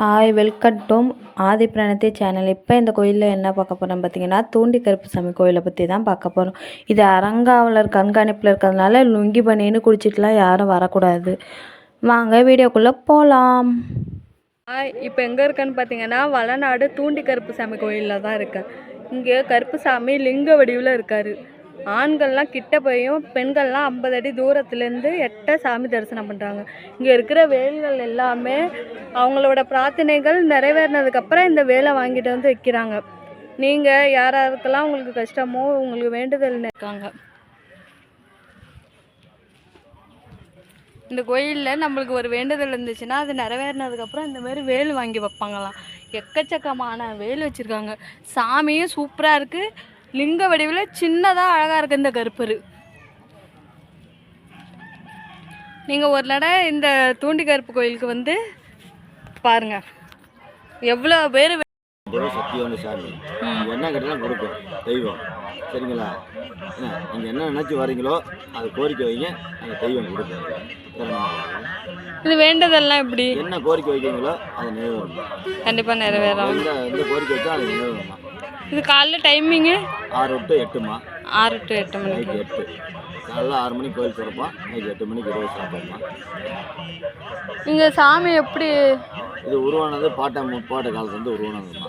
Hi welcome to Aadhi Pranathi channel இப்போ இந்த கோயிலில் என்ன பார்க்க போகிறோம் பார்த்தீங்கன்னா தூண்டி கருப்புசாமி கோயிலை பற்றி தான் பார்க்க போகிறோம் இது அரங்காவலர் கண்காணிப்பில் இருக்கிறதுனால லுங்கி பனின்னு குடிச்சிட்டுலாம் யாரும் வரக்கூடாது. வாங்க வீடியோக்குள்ளே போகலாம் ஹாய் இப்போ எங்கே இருக்கேன்னு பார்த்தீங்கன்னா வளநாடு தூண்டி கருப்புசாமி கோயிலில் தான் இருக்கேன். இங்கே கருப்புசாமி லிங்க வடிவில் இருக்கார். ஆண்கள்லாம் கிட்ட போயும் பெண்கள்லாம் ஐம்பது அடி தூரத்துலேருந்து எட்ட சாமி தரிசனம் பண்ணுறாங்க இங்கே இருக்கிற வேல்கள் எல்லாமே அவங்களோட பிரார்த்தனைகள் நிறைவேறினதுக்கப்புறம் இந்த வேலை வாங்கிட்டு வந்து வைக்கிறாங்க. நீங்கள் யாராருக்கெல்லாம் உங்களுக்கு கஷ்டமோ உங்களுக்கு வேண்டுதல் இருக்காங்க. இந்த கோயிலில் நம்மளுக்கு ஒரு வேண்டுதல் இருந்துச்சுன்னா அது நிறைவேறினதுக்கப்புறம் இந்த மாதிரி வேல் வாங்கி வைப்பாங்களாம். எக்கச்சக்கமான வேல் வச்சுருக்காங்க. சாமியும் சூப்பராக இருக்குது லிங்க வடிவில் சின்னதாக அழகாக இருக்குது இந்த கருப்பரு. நீங்கள் ஒரு நட இந்த தூண்டி கருப்பு கோயிலுக்கு வந்து பாருங்கள் எவ்வளோ பேர் தெய்வ சக்தியோட சாமி என்ன கேட்டாலும் கொடுக்கும் தெய்வம். சரிங்களா? நீங்கள் என்ன நினச்சி வரீங்களோ அது கோரிக்கை வைங்க. அந்த தெய்வம் கொடுக்கும்? இது வேண்டதெல்லாம் எப்படி? என்ன கோரிக்கை வைக்கிறீங்களோ அது நிறைவேறும் கண்டிப்பாக நிறைவேறும் எந்த கோரிக்கை வச்சா அது நிறைவேறும்மா இது காலைல டைமிங்கு ஆறு டு எட்டுமா? ஆறு டு எட்டு மணிக்கு. நைட்டு எட்டு. காலைல ஆறு மணிக்கு கோயில் திறப்போம் நைட்டு எட்டு மணிக்கு இரவு சாப்பிடுமா இங்கே சாமி எப்படி? இது உருவானது பாட்டை முப்பாட்டு காலத்துலேருந்து உருவானதுமா.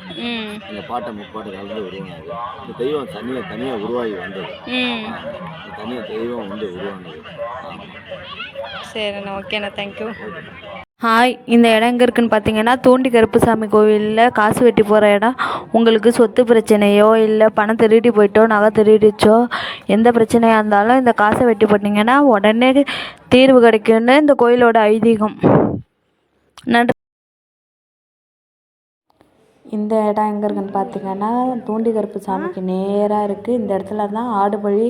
இந்த பாட்டை முப்பாட்டு காலத்துலேருந்து உருவானது. இந்த தெய்வம் தனியாக தனியாக உருவாகி வந்தது. தனியாக தெய்வம் வந்து உருவானது. ஆமாம் சரிண்ணா ஓகேண்ணா தேங்க்யூ ஹாய் இந்த இடம் எங்கே இருக்குன்னு பார்த்தீங்கன்னா தூண்டி கருப்புசாமி கோவிலில் காசு வெட்டி போகிற இடம். உங்களுக்கு சொத்து பிரச்சனையோ இல்லை பணம் திருடி போயிட்டோ நகை திருடிச்சோ எந்த பிரச்சனையாக இருந்தாலும் இந்த காசை வெட்டி போட்டிங்கன்னா உடனே தீர்வு கிடைக்கும்னு இந்த கோயிலோட ஐதீகம். நன்றி. இந்த இடம் எங்கே இருக்குன்னு பார்த்தீங்கன்னா தூண்டி கருப்பு சாமிக்கு நேராக இருக்குது இந்த இடத்துல தான் ஆடு பழி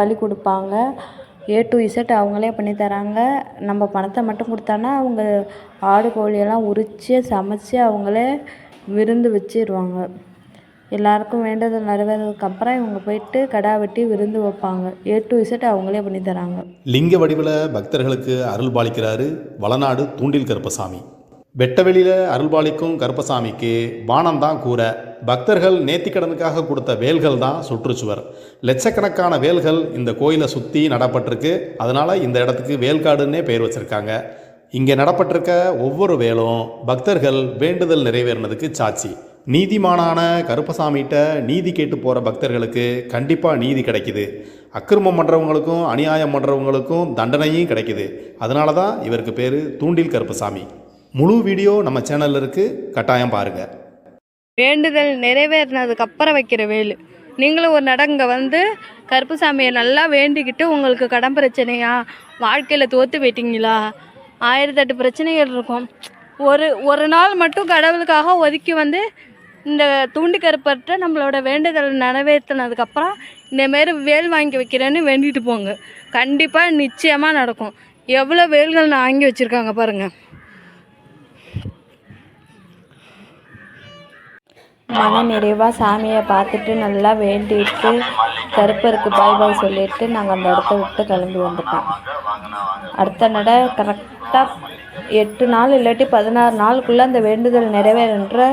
பலி கொடுப்பாங்க. ஏ டு இசட் அவங்களே பண்ணி தராங்க. நம்ம பணத்தை மட்டும் கொடுத்தோன்னா அவங்க ஆடு கோழியெல்லாம் உரித்து சமைச்சி அவங்களே விருந்து வச்சிருவாங்க. எல்லாருக்கும் நிறைவேறதுக்கு நிறைவேறதுக்கப்புறம் இவங்க போயிட்டு கடா வெட்டி விருந்து வைப்பாங்க. ஏ டு இசட் அவங்களே பண்ணி தராங்க. லிங்க வடிவில் பக்தர்களுக்கு அருள் பாலிக்கிறாரு வளநாடு தூண்டில் கருப்பசாமி. வெட்டவெளியில் அருள்பாளிக்கும் கருப்பசாமிக்கு பானம்தான் கூரை. பக்தர்கள் நேர்த்திக்கடனுக்காக கொடுத்த வேல்கள் தான் சுற்றுச்சுவர். லட்சக்கணக்கான வேல்கள் இந்த கோயிலை சுற்றி நடப்பட்டிருக்கு. அதனால் இந்த இடத்துக்கு வேல்காடுன்னே பெயர் வச்சுருக்காங்க. இங்கே நடப்பட்டிருக்க ஒவ்வொரு வேலும் பக்தர்கள் வேண்டுதல் நிறைவேறினதுக்கு சாட்சி. நீதிமானான கருப்பசாமிகிட்ட நீதி கேட்டு போகிற பக்தர்களுக்கு கண்டிப்பாக நீதி கிடைக்குது. அக்கிரமம் பண்ணுறவங்களுக்கும் அநியாயம் பண்ணுறவங்களுக்கும் தண்டனையும் கிடைக்குது. அதனால தான் இவருக்கு பேர் தூண்டில் கருப்பசாமி. முழு வீடியோ நம்ம சேனலில் இருக்குது கட்டாயம் பாருங்கள் வேண்டுதல் நிறைவேறினதுக்கு அப்புறம் வைக்கிற வேலு. நீங்களும் ஒரு நடங்க வந்து கருப்புசாமியை நல்லா வேண்டிக்கிட்டு உங்களுக்கு கடன் பிரச்சனையா? வாழ்க்கையில் தோற்று போயிட்டீங்களா? ஆயிரத்தெட்டு பிரச்சனைகள் இருக்கும். ஒரு ஒரு நாள் மட்டும் கடவுளுக்காக ஒதுக்கி வந்து இந்த தூண்டு கருப்பற்ற நம்மளோட வேண்டுதல் நிறைவேற்றினதுக்கப்புறம் இந்தமாரி வேல் வாங்கி வைக்கிறேன்னு வேண்டிட்டு போங்க. கண்டிப்பாக நிச்சயமாக நடக்கும். எவ்வளோ வேல்கள் நான் வாங்கி வச்சுருக்காங்க பாருங்கள் மன நிறைவாக சாமியை பார்த்துட்டு நல்லா வேண்டிட்டு கருப்பருக்கு பாய் பாய் சொல்லிட்டு நாங்கள் அந்த இடத்த விட்டு கிளம்பி வந்துட்டோம். அடுத்த நட கரெக்டாக எட்டு நாள் இல்லாட்டி பதினாறு நாளுக்குள்ளே அந்த வேண்டுதல் நிறைவேறுன்ற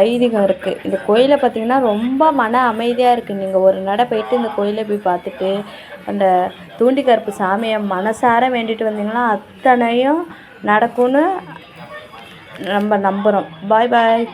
ஐதீகம் இருக்குது இந்த கோயிலை பார்த்திங்கன்னா ரொம்ப மன அமைதியாக இருக்குது நீங்கள் ஒரு நட போயிட்டு இந்த கோயிலை போய் பார்த்துட்டு அந்த தூண்டி கருப்பு சாமியை மனசார வேண்டிட்டு வந்தீங்கன்னா அத்தனையும் நடக்கும்னு நம்ம நம்புகிறோம் பாய் பாய்.